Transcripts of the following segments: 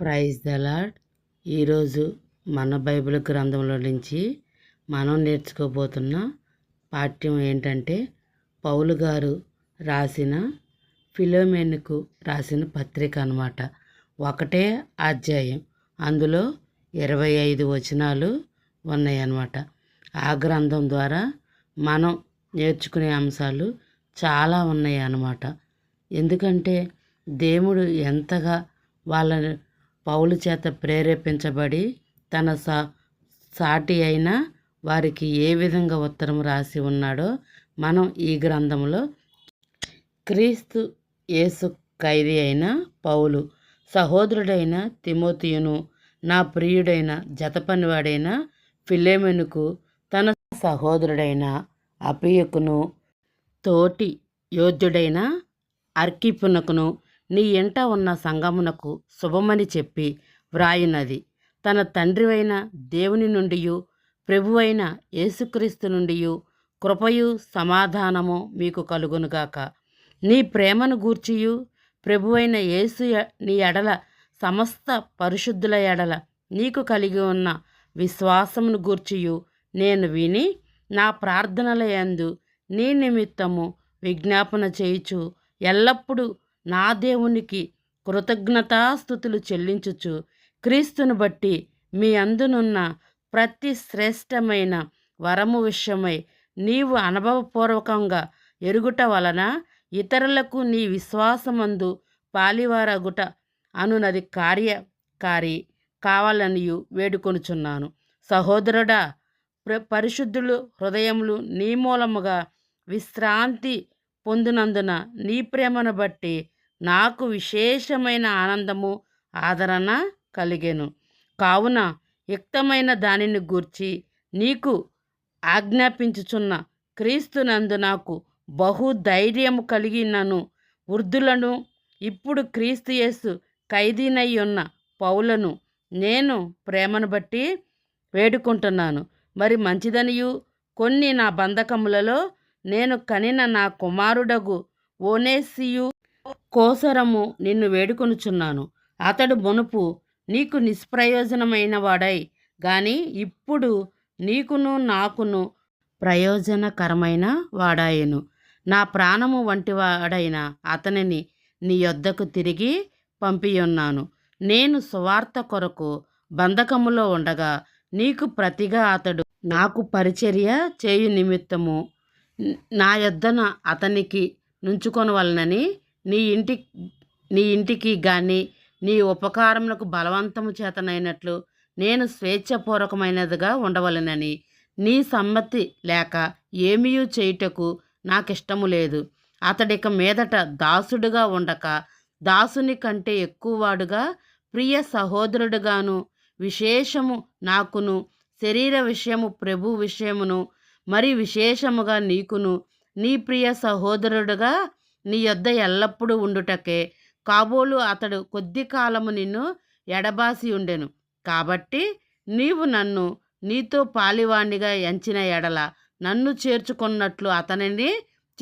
Praise the lord ఈరోజు మన Bible గ్రంథంలో నుంచి మనం నేర్చుకోబోతున్న పాఠ్యం ఏంటంటే పౌలు గారు రాసిన ఫిలోమేన్కు రాసిన పత్రిక అన్నమాట. ఒకటే అధ్యాయం. అందులో ఇరవై ఐదు వచనాలు ఉన్నాయన్నమాట ఆ గ్రంథం ద్వారా మనం నేర్చుకునే అంశాలు చాలా ఉన్నాయి అన్నమాట. ఎందుకంటే దేవుడు ఎంతగా వాళ్ళని పౌలు చేత ప్రేరేపించబడి తన సా సాటి అయిన వారికి ఏ విధంగా ఉత్తరం రాసి ఉన్నాడో మనం ఈ గ్రంథంలో క్రీస్తు యేసు ఖైదీ అయిన పౌలు సహోదరుడైన తిమోతియును నా ప్రియుడైన జతపనివాడైన ఫిలేమెనుకు తన సహోదరుడైన అపియకును తోటి యోధుడైన అర్కిపునకును నీ ఇంట ఉన్న సంగమునకు శుభమని చెప్పి వ్రాయినది. తన తండ్రివైన దేవుని నుండి ప్రభువైన యేసుక్రీస్తు నుండి కృపయు సమాధానము మీకు కలుగునుగాక నీ ప్రేమను గూర్చియు ప్రభువైన యేసు నీ ఎడల సమస్త పరిశుద్ధుల ఎడల నీకు కలిగి ఉన్న విశ్వాసమును గూర్చియు నేను విని నా ప్రార్థనల యందు నీ నిమిత్తము విజ్ఞాపన చేయుచు ఎల్లప్పుడూ నా దేవునికి కృతజ్ఞతాస్థుతులు చెల్లించుచు క్రీస్తును బట్టి మీ అందునున్న ప్రతి శ్రేష్టమైన వరము విషయమై నీవు అనుభవపూర్వకంగా ఎరుగుట వలన ఇతరులకు నీ విశ్వాసమందు పాలివారగుట అనునది కార్యకారి కావాలనియు వేడుకొనుచున్నాను. సహోదరుడా ప్ర పరిశుద్ధులు హృదయములు నీ మూలముగా విశ్రాంతి పొందినందున నీ ప్రేమను బట్టి నాకు విశేషమైన ఆనందము ఆదరణ కలిగెను. కావున యుక్తమైన దానిని గూర్చి నీకు ఆజ్ఞాపించుచున్న క్రీస్తునందు నాకు బహు ధైర్యము కలిగినను. వృద్ధులను ఇప్పుడు క్రీస్తు యేసు ఖైదీనై ఉన్న పౌలను నేను ప్రేమను బట్టి వేడుకుంటున్నాను. మరి మంచిదనియు కొన్ని నా బంధకములలో నేను కనిన నా కుమారుడగు ఓనేసియు కోసరము నిన్ను వేడుకొనుచున్నాను. అతడు మునుపు నీకు నిష్ప్రయోజనమైన వాడై గాని ఇప్పుడు నీకును నాకును ప్రయోజనకరమైన వాడాయను. నా ప్రాణము వంటి వాడైన అతనిని నీ యొద్దకు తిరిగి పంపియున్నాను. నేను సువార్త కొరకు బంధకములో ఉండగా నీకు ప్రతిగా అతడు నాకు పరిచర్య చేయు నిమిత్తము నా యొద్దన అతనికి నుంచుకొనవలనని నీ ఇంటి నీ ఇంటికి కానీ నీ ఉపకారములకు బలవంతము చేతనైనట్లు నేను స్వేచ్ఛపూర్వకమైనదిగా ఉండవలనని నీ సమ్మతి లేక ఏమీ చేయుటకు నాకిష్టము లేదు. అతడిక మీదట దాసుడుగా ఉండక దాసుని కంటే ఎక్కువవాడుగా ప్రియ సహోదరుడుగాను విశేషము నాకును శరీర విషయము ప్రభు విషయమును మరి విశేషముగా నీకును నీ ప్రియ సహోదరుడుగా నీ యొద్ద ఎల్లప్పుడూ ఉండుటకే. కాబోలు అతడు కొద్ది కాలము నిన్ను ఎడబాసి ఉండెను. కాబట్టి నీవు నన్ను నీతో పాలివాణ్ణిగా ఎంచిన ఎడల నన్ను చేర్చుకున్నట్లు అతనిని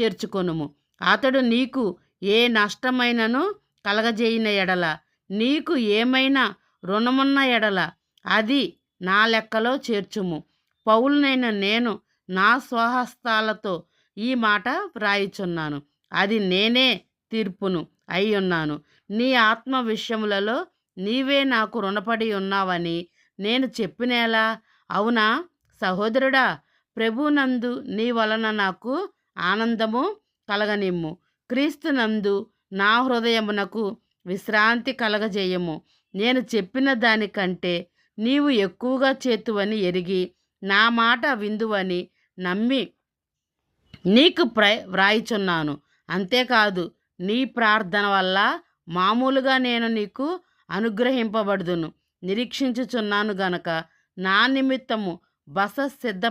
చేర్చుకొనుము. అతడు నీకు ఏ నష్టమైనను కలగజేయిన ఎడల నీకు ఏమైనా రుణమున్న ఎడల అది నా లెక్కలో చేర్చుము. పౌలునైన నేను నా స్వహస్తాలతో ఈ మాట వ్రాయిచున్నాను. అది నేనే తీర్పును అయి ఉన్నాను నీ ఆత్మ విషయములలో నీవే నాకు రుణపడి ఉన్నావని నేను చెప్పినేలా? అవునా? సహోదరుడా ప్రభునందు నీ వలన నాకు ఆనందము కలగనిమ్ము. క్రీస్తునందు నా హృదయమునకు విశ్రాంతి కలగజేయము. నేను చెప్పిన దానికంటే నీవు ఎక్కువగా చేతువని ఎరిగి నా మాట విందువని నమ్మి నీకు ప్ర వ్రాయిచున్నాను. అంతేకాదు నీ ప్రార్థన వల్ల మామూలుగా నేను నీకు అనుగ్రహింపబడుదును. నిరీక్షించుచున్నాను గనక నా నిమిత్తము బస సిద్ధ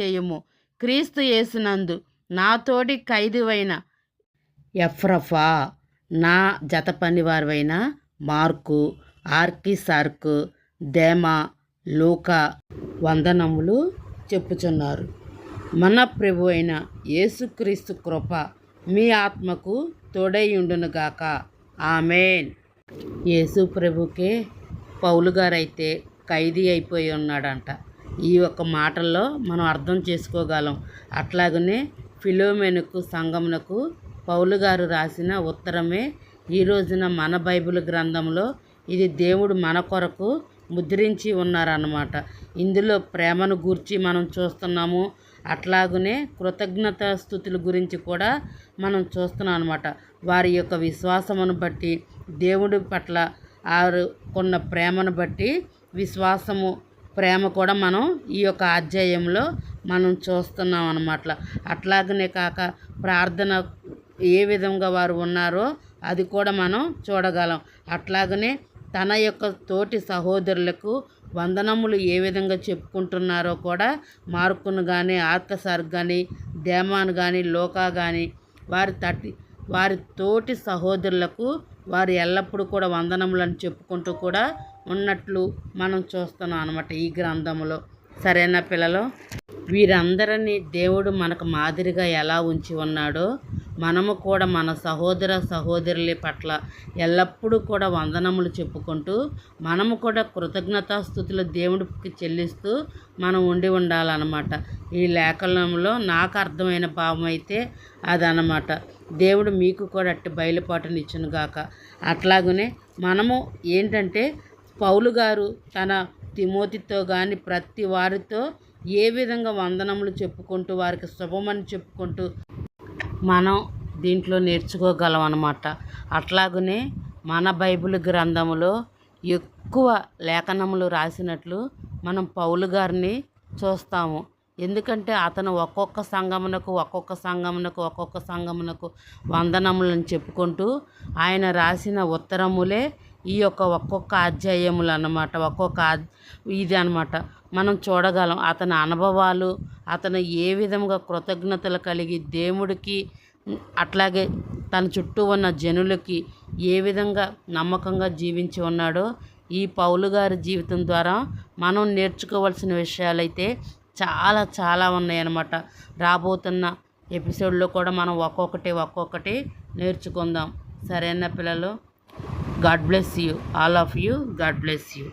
చేయుము క్రీస్తు యేసునందు నాతోటి ఖైదువైన ఎఫ్రఫా నా జత పనివారువైన మార్కు ఆర్కిసార్కు దేమా లూకా వందనములు చెప్పుచున్నారు. మన ప్రభు అయిన యేసుక్రీస్తు కృప మీ ఆత్మకు తోడైయుండునుగాక. ఆమెన్. యేసు ప్రభుకే పౌలు గారైతే ఖైదీ అయిపోయి ఉన్నాడంట. ఈ యొక్క మాటల్లో మనం అర్థం చేసుకోగలం. అట్లాగనే ఫిలోమెనుకు సంఘమునకు పౌలు గారు రాసిన ఉత్తరమే ఈ రోజున మన బైబిల్ గ్రంథంలో ఇది దేవుడు మన కొరకు ముద్రించి ఉన్నారన్నమాట. ఇందులో ప్రేమను గూర్చి మనం చూస్తున్నాము. అట్లాగనే కృతజ్ఞత స్థుతుల గురించి కూడా మనం చూస్తున్నాం అనమాట వారి యొక్క విశ్వాసమును బట్టి దేవుడి పట్ల వారు కొన్న ప్రేమను బట్టి విశ్వాసము ప్రేమ కూడా మనం ఈ యొక్క అధ్యాయంలో మనం చూస్తున్నాం అనమాట అట్లాగనే కాక ప్రార్థన ఏ విధంగా వారు ఉన్నారో అది కూడా మనం చూడగలం. అట్లాగనే తన యొక్క తోటి సహోదరులకు వందనములు ఏ విధంగా చెప్పుకుంటున్నారో కూడా మార్కును కానీ ఆర్కసార్ కానీ దేమాన్ కానీ లోకా కానీ వారి తటి వారి తోటి సహోదరులకు వారు ఎల్లప్పుడూ కూడా వందనములను చెప్పుకుంటూ కూడా ఉన్నట్లు మనం చూస్తున్నాం అనమాట ఈ గ్రంథంలో సరేనా పిల్లలు? వీరందరినీ దేవుడు మనకు మాదిరిగా ఎలా ఉంచి ఉన్నాడో మనము కూడా మన సహోదర సహోదరుల పట్ల ఎల్లప్పుడూ కూడా వందనములు చెప్పుకుంటూ మనము కూడా కృతజ్ఞతాస్థుతులు దేవుడికి చెల్లిస్తూ మనం ఉండి ఉండాలన్నమాట. ఈ లేఖనంలో నాకు అర్థమైన భావం అయితే అదనమాట దేవుడు మీకు కూడా అట్టి బయలుపాటునిచ్చునుగాక అట్లాగనే మనము ఏంటంటే పౌలు గారు తన తిమోతితో కానీ ప్రతి వారితో ఏ విధంగా వందనములు చెప్పుకుంటూ వారికి శుభమని చెప్పుకుంటూ మనం దీంట్లో నేర్చుకోగలం అన్నమాట అట్లాగనే మన బైబిల్ గ్రంథములో ఎక్కువ లేఖనములు రాసినట్లు మనం పౌలు గారిని చూస్తాము. ఎందుకంటే అతను ఒక్కొక్క సంఘమునకు ఒక్కొక్క సంఘమునకు ఒక్కొక్క సంఘమునకు వందనములను చెప్పుకుంటూ ఆయన రాసిన ఉత్తరములే ఈ యొక్క ఒక్కొక్క అధ్యాయములు అన్నమాట. ఒక్కొక్క ఇది అనమాట మనం చూడగలం అతని అనుభవాలు అతను ఏ విధంగా కృతజ్ఞతలు కలిగి దేవుడికి అట్లాగే తన చుట్టూ ఉన్న జనులకి ఏ విధంగా నమ్మకంగా జీవించి ఉన్నాడో ఈ పౌలు గారి జీవితం ద్వారా మనం నేర్చుకోవాల్సిన విషయాలైతే చాలా చాలా ఉన్నాయన్నమాట. రాబోతున్న ఎపిసోడ్లో కూడా మనం ఒక్కొక్కటి ఒక్కొక్కటి నేర్చుకుందాం. సరేనా పిల్లలు? God bless you. All of you. God bless you.